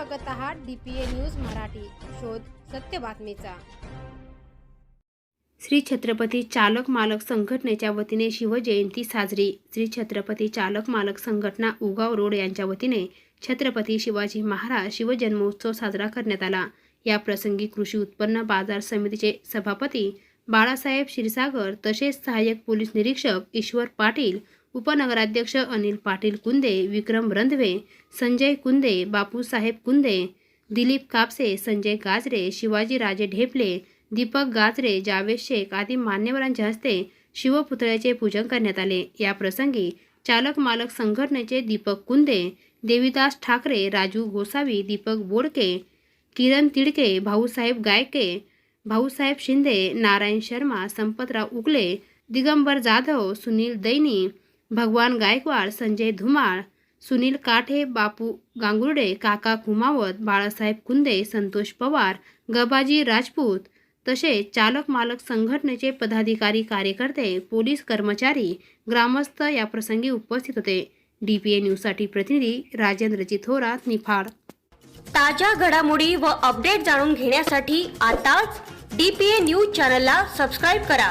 बघत आहात DPA news Marathi. शोध सत्य बातमीचा. श्री छत्रपती चालक मालक संघटनेच्या वतीने शिवजयंती साजरी. श्री छत्रपती चालक मालक संघटना उगाव रोड यांच्या वतीने छत्रपती शिवाजी महाराज शिवजन्मोत्सव साजरा करण्यात आला. या प्रसंगी कृषी उत्पन्न बाजार समितीचे सभापती बाळासाहेब क्षीरसागर तसेच सहाय्यक पोलीस निरीक्षक ईश्वर पाटील उपनगराध्यक्ष अनिल पाटील कुंदे विक्रम रंधवे संजय कुंदे बापूसाहेब कुंदे दिलीप कापसे संजय गाजरे शिवाजीराजे ढेपले दीपक गाजरे जावेद शेख आदी मान्यवरांच्या हस्ते शिवपुतळ्याचे पूजन करण्यात आले. या प्रसंगी चालक मालक संघटनेचे दीपक कुंदे देविदास ठाकरे राजू गोसावी दीपक बोडके किरण तिडके भाऊसाहेब गायके भाऊसाहेब शिंदे नारायण शर्मा संपतराव उकले दिगंबर जाधव सुनील दैनी भगवान गायकवाड संजय धुमाळ सुनील काठे बापू गांगुर्डे काका कुमावत बाळासाहेब कुंदे संतोष पवार गबाजी राजपूत तसेच चालक मालक संघटनेचे पदाधिकारी कार्यकर्ते पोलीस कर्मचारी ग्रामस्थ या प्रसंगी उपस्थित होते. डी पी ए न्यूजसाठी प्रतिनिधी राजेंद्रजी थोरात निफाड. ताज्या घडामोडी व अपडेट जाणून घेण्यासाठी आताच डी पी ए न्यूज चॅनलला सबस्क्राईब करा.